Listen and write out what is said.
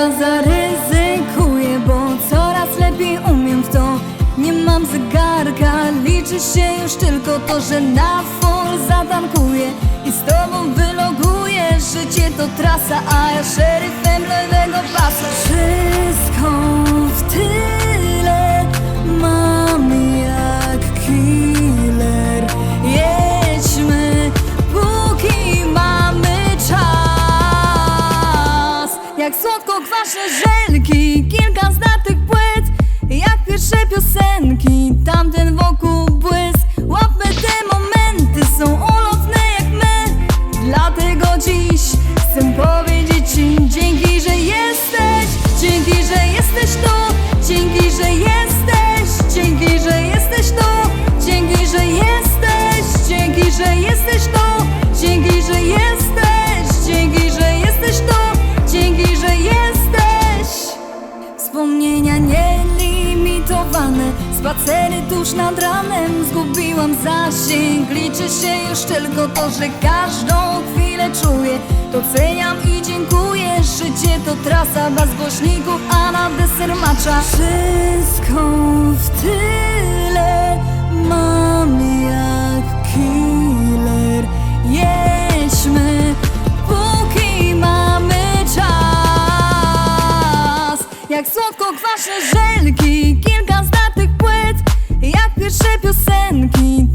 chyba zaryzykuję Bo coraz lepiej umiem w to. Nie mam zegarka Liczy się już tylko to, że na full zatankuję I z tobą wyloguję. Życie to trasa, a ja szeryfem lewego pasa. Jak słodko kwasze żelki Kilka znatych płyt. Jak pierwsze piosenki Tamten wokół błysk. Łapmy te momenty Są ulotne jak my. Dlatego dziś Chcę powiedzieć ci Dzięki, że jesteś Dzięki, że jesteś tu. Dzięki, że jesteś Dzięki, że jesteś tu. Dzięki, że jesteś Dzięki, że jesteś tu Spacery tuż nad ranem Zgubiłam zasięg. Liczy się już tylko to, że każdą chwilę czuję. Doceniam i dziękuję. Życie to trasa bez głośników A na deser macza. Wszystko w tyle Mam jak killer. Jedźmy Póki mamy czas. Jak słodko kwaśne żelki jak pierwsze piosenki.